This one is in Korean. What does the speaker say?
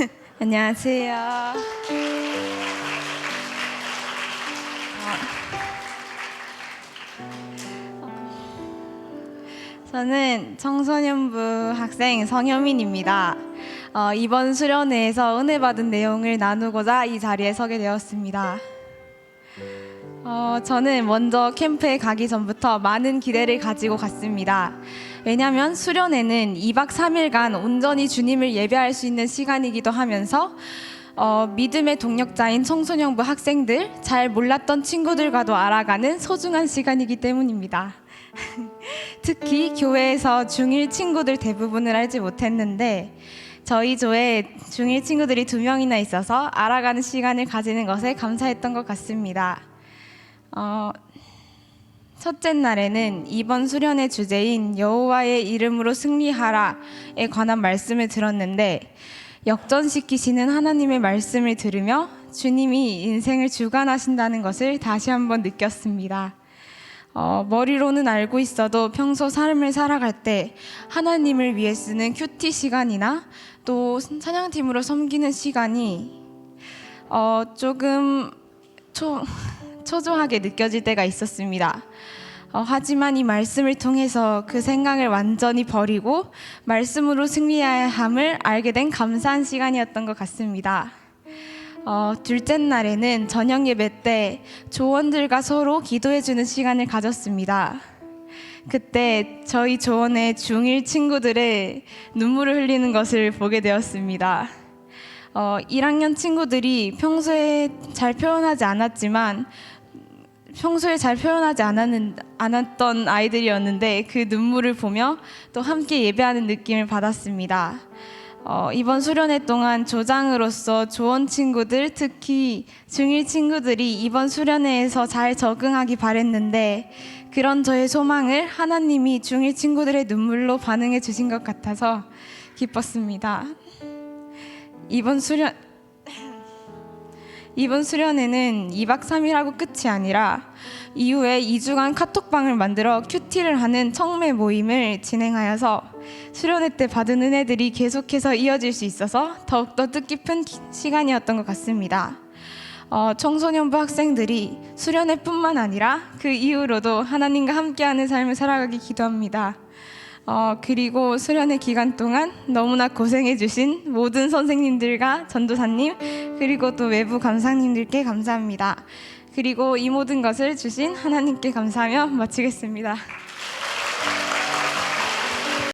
안녕하세요. 어, 저는 청소년부 학생 성효민입니다. 어, 이번 수련회에서 은혜 받은 내용을 나누고자 이 자리에 서게 되었습니다. 어, 저는 먼저 캠프에 가기 전부터 많은 기대를 가지고 갔습니다. 왜냐하면 수련회는 2박 3일간 온전히 주님을 예배할 수 있는 시간이기도 하면서 어, 믿음의 동력자인 청소년부 학생들, 잘 몰랐던 친구들과도 알아가는 소중한 시간이기 때문입니다. 특히 교회에서 중1 친구들 대부분을 알지 못했는데 저희 조에 중1 친구들이 두 명이나 있어서 알아가는 시간을 가지는 것에 감사했던 것 같습니다. 어, 첫째 날에는 이번 수련의 주제인 여호와의 이름으로 승리하라에 관한 말씀을 들었는데 역전시키시는 하나님의 말씀을 들으며 주님이 인생을 주관하신다는 것을 다시 한번 느꼈습니다. 어, 머리로는 알고 있어도 평소 삶을 살아갈 때 하나님을 위해 쓰는 큐티 시간이나 또 찬양팀으로 섬기는 시간이 어, 조금 초, 초조하게 느껴질 때가 있었습니다. 어, 하지만 이 말씀을 통해서 그 생각을 완전히 버리고 말씀으로 승리해야 함을 알게 된 감사한 시간이었던 것 같습니다. 어, 둘째 날에는 저녁 예배 때 조원들과 서로 기도해주는 시간을 가졌습니다. 그때 저희 조원의 중1 친구들의 눈물을 흘리는 것을 보게 되었습니다. 어, 1학년 친구들이 평소에 잘 표현하지 않았지만 평소에 잘 표현하지 않았는, 않았던 아이들이었는데 그 눈물을 보며 또 함께 예배하는 느낌을 받았습니다. 어, 이번 수련회 동안 조장으로서 조원 친구들 특히 중1 친구들이 이번 수련회에서 잘 적응하기 바랬는데 그런 저의 소망을 하나님이 중1 친구들의 눈물로 반응해 주신 것 같아서 기뻤습니다. 이번 수련 이번 수련회는 2박 3일 하고 끝이 아니라 이후에 2주간 카톡방을 만들어 큐티를 하는 청매 모임을 진행하여서 수련회 때 받은 은혜들이 계속해서 이어질 수 있어서 더욱더 뜻깊은 기- 시간이었던 것 같습니다. 어, 청소년부 학생들이 수련회뿐만 아니라 그 이후로도 하나님과 함께하는 삶을 살아가기 기도합니다. 어, 그리고 수련회 기간 동안 너무나 고생해주신 모든 선생님들과 전도사님 그리고 또 외부 감사님들께 감사합니다. 그리고 이 모든 것을 주신 하나님께 감사하며 마치겠습니다.